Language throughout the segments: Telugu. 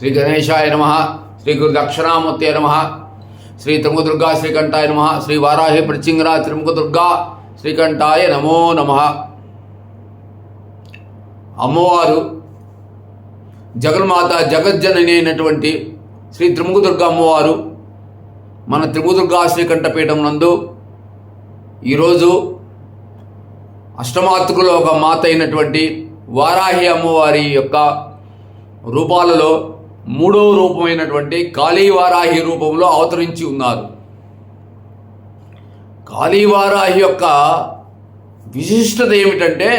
శ్రీ గణేశాయ నమ శ్రీ గురు దక్షిణామూర్తి నమ శ్రీ త్రిముదుర్గా శ్రీకంఠాయ నమ శ్రీ వారాహి ప్రచింగరా త్రిముఖదుర్గా శ్రీకంఠాయ నమో నమ. అమ్మవారు జగన్మాత జగజ్జనని అయినటువంటి శ్రీ త్రిముఖదుర్గ అమ్మవారు మన త్రిముదుర్గా శ్రీకంఠపీఠం నందు ఈరోజు అష్టమాతృకులో ఒక మాత అయినటువంటి వారాహి అమ్మవారి యొక్క రూపాలలో మూడవ రూపమైనటువంటి కాళీవారాహి రూపంలో అవతరించి ఉన్నారు. కాళీవారాహి యొక్క విశిష్టత ఏమిటంటే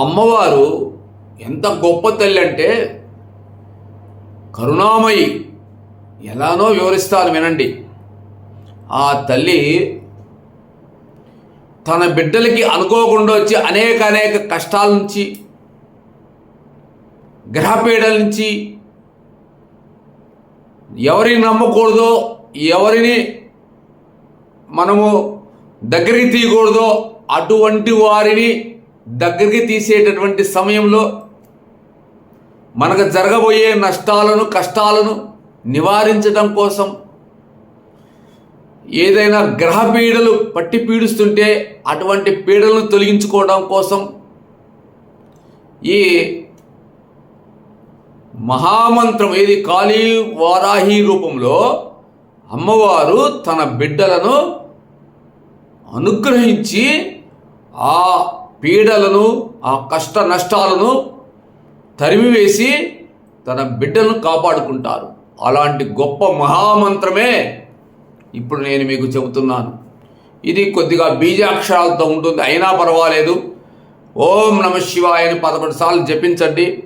అమ్మవారు ఎంత గొప్ప తల్లి అంటే కరుణామయి ఎలానో వివరిస్తారు వినండి. ఆ తల్లి తన బిడ్డలకి అనుకోకుండా వచ్చి అనేక అనేక కష్టాల నుంచి గ్రహపీడల నుంచి ఎవరిని నమ్మకూడదో ఎవరిని మనము దగ్గరికి తీయకూడదో అటువంటి వారిని దగ్గరికి తీసేటటువంటి సమయంలో మనకు జరగబోయే నష్టాలను కష్టాలను నివారించడం కోసం ఏదైనా గ్రహ పీడలు పట్టి పీడిస్తుంటే అటువంటి పీడలను తొలగించుకోవడం కోసం ఈ మహామంత్రం ఏది? కాళీ వారాహి రూపంలో అమ్మవారు తన బిడ్డలను అనుగ్రహించి ఆ పీడలను ఆ కష్ట నష్టాలను తరిమివేసి తన బిడ్డలను కాపాడుకుంటారు. అలాంటి గొప్ప మహామంత్రమే ఇప్పుడు నేను మీకు చెబుతున్నాను. ఇది కొద్దిగా బీజాక్షరాలతో ఉంటుంది అయినా పర్వాలేదు. ఓం నమ శివాయని పదకొండు సార్లు జపించండి.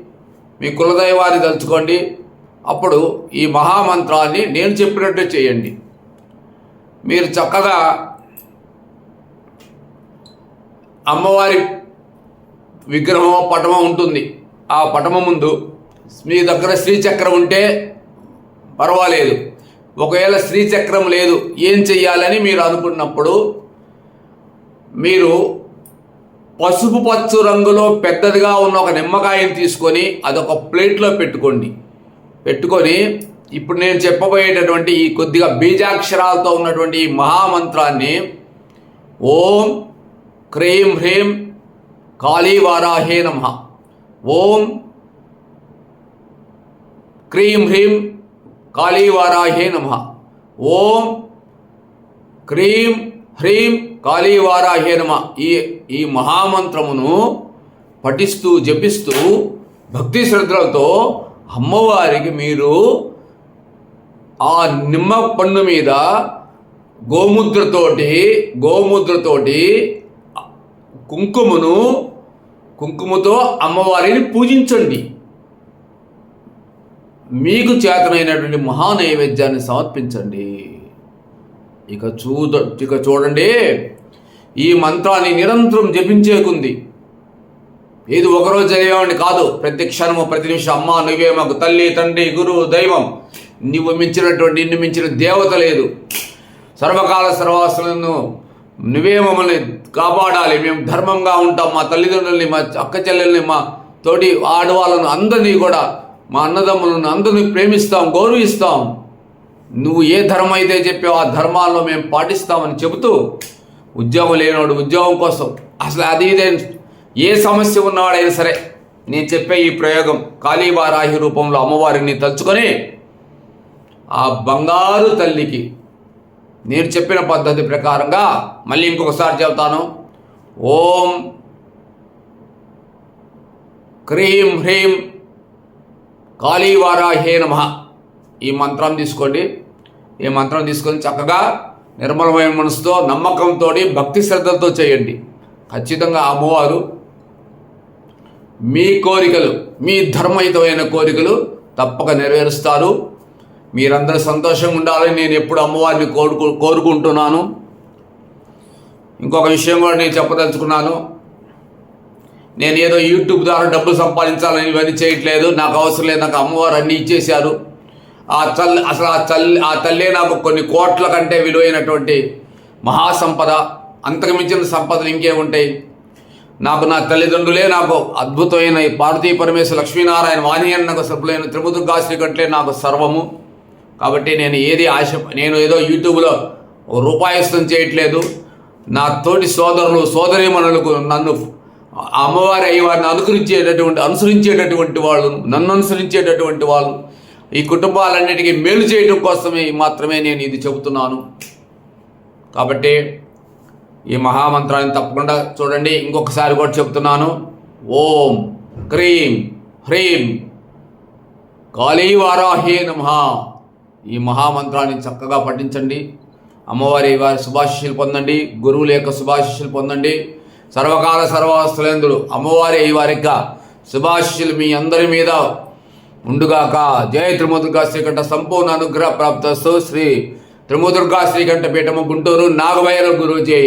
మీ కులదైవాన్ని తలుచుకోండి. అప్పుడు ఈ మహామంత్రాన్ని నేను చెప్పినట్టు చేయండి. మీరు చక్కగా అమ్మవారి విగ్రహం పటమం ఉంటుంది. ఆ పటమం ముందు మీ దగ్గర శ్రీచక్రం ఉంటే పర్వాలేదు. ఒకవేళ శ్రీచక్రం లేదు ఏం చెయ్యాలని మీరు అనుకున్నప్పుడు మీరు పసుపు పచ్చు రంగులో పెద్దదిగా ఉన్న ఒక నిమ్మకాయని తీసుకొని అదొక ప్లేట్లో పెట్టుకోండి. పెట్టుకొని ఇప్పుడు నేను చెప్పబోయేటటువంటి ఈ కొద్దిగా బీజాక్షరాలతో ఉన్నటువంటి ఈ మహామంత్రాన్ని ఓం క్రీం హ్రీం కాళీవారాహే నమ. ఓం క్రీం హ్రీం కాళీవారాహే నమ. ఓం క్రీం హ్రీం కాళీవారాహేనమ ఈ ఈ మహామంత్రమును పఠిస్తూ జపిస్తూ భక్తి శ్రద్ధలతో అమ్మవారికి మీరు ఆ నిమ్మ పండు మీద గోముద్రతోటి గోముద్రతోటి కుంకుమను కుంకుమతో అమ్మవారిని పూజించండి. మీకు చేతనైనటువంటి మహా నైవేద్యాన్ని సమర్పించండి. ఇక చూద ఇక చూడండి. ఈ మంత్రాన్ని నిరంతరం జపించేకుంది ఏది ఒకరోజు చదివేవాడిని కాదు. ప్రతి క్షణము ప్రతి నిమిషం అమ్మ నువ్వే మాకు తల్లి తండ్రి గురువు దైవం. నువ్వు మించినటువంటి నిన్ను మించిన దేవత లేదు. సర్వకాల సర్వాసులను నువ్వే మమ్మల్ని కాపాడాలి. మేము ధర్మంగా ఉంటాం. మా తల్లిదండ్రుల్ని మా అక్క చెల్లెల్ని మా తోటి ఆడవాళ్ళను అందరినీ కూడా మా అన్నదమ్ములను అందరినీ ప్రేమిస్తాం గౌరవిస్తాం. నువ్వు ఏ ధర్మం అయితే చెప్పావు ఆ ధర్మాల్లో మేము పాటిస్తామని చెబుతూ ఉద్యోగం లేనివాడు ఉద్యోగం కోసం. అసలు అది ఏ సమస్య ఉన్నవాడైనా సరే నేను చెప్పే ఈ ప్రయోగం కాళీవారాహి రూపంలో అమ్మవారిని తలుచుకొని ఆ బంగారు తల్లికి నేను చెప్పిన పద్ధతి ప్రకారంగా మళ్ళీ ఇంకొకసారి చెబుతాను. ఓం క్రీం హ్రీం కాళీవారాహే నమ. ఈ మంత్రం తీసుకోండి. ఈ మంత్రం తీసుకొని చక్కగా నిర్మలమైన మనసుతో నమ్మకంతో భక్తి శ్రద్ధలతో చేయండి. ఖచ్చితంగా అమ్మవారు మీ కోరికలు మీ ధర్మయుతమైన కోరికలు తప్పక నెరవేరుస్తారు. మీరందరూ సంతోషంగా ఉండాలని నేను ఎప్పుడు అమ్మవారిని కోరుకు కోరుకుంటున్నాను. ఇంకొక విషయం కూడా నేను చెప్పదలుచుకున్నాను. నేను ఏదో యూట్యూబ్ ద్వారా డబ్బులు సంపాదించాలని ఇవన్నీ చేయట్లేదు. నాకు అవసరం లేదు. నాకు అమ్మవారు అన్నీ ఇచ్చేశారు. ఆ తల్లి అసలు ఆ తల్లి ఆ తల్లే నాకు కొన్ని కోట్ల కంటే విలువైనటువంటి మహాసంపద అంతకుమించిన సంపదలు ఇంకే ఉంటాయి నాకు నా తల్లిదండ్రులే నాకు అద్భుతమైన ఈ పార్వతీ పరమేశ్వర లక్ష్మీనారాయణ వాణియన్నకు సభ్యులైన త్రిముదుర్గా శ్రీకంట్లే నాకు సర్వము. కాబట్టి నేను ఏది ఆశ నేను ఏదో యూట్యూబ్లో ఓ రూపాయస్తం చేయట్లేదు. నా తోటి సోదరులు సోదరీమణులకు నన్ను ఆ అమ్మవారి అయ్యవారిని అనుకరించేటటువంటి అనుసరించేటటువంటి వాళ్ళు నన్ను అనుసరించేటటువంటి వాళ్ళు. ఈ కుటుంబాలన్నిటికీ మేలు చేయడం కోసమే మాత్రమే నేను ఇది చెబుతున్నాను. కాబట్టి ఈ మహామంత్రాన్ని తప్పకుండా చూడండి. ఇంకొకసారి కూడా చెప్తున్నాను ఓం క్రీం హ్రీం కాళీవారాహే నమ. ఈ మహామంత్రాన్ని చక్కగా పఠించండి. అమ్మవారి వారి శుభాశిషులు పొందండి. గురువుల యొక్క శుభాశిష్యులు పొందండి. సర్వకాల సర్వాస్తులేందులు అమ్మవారి వారి యొక్క శుభాశిషులు మీ అందరి మీద ఉండుగాక. జయ త్రిమదుర్గా శ్రీకంఠ సంపూర్ణ అనుగ్రహ ప్రాప్తస్తు శ్రీ త్రిమదుర్గా శ్రీకంఠ పీఠము గుంటూరు నాగవైర గురూజీ.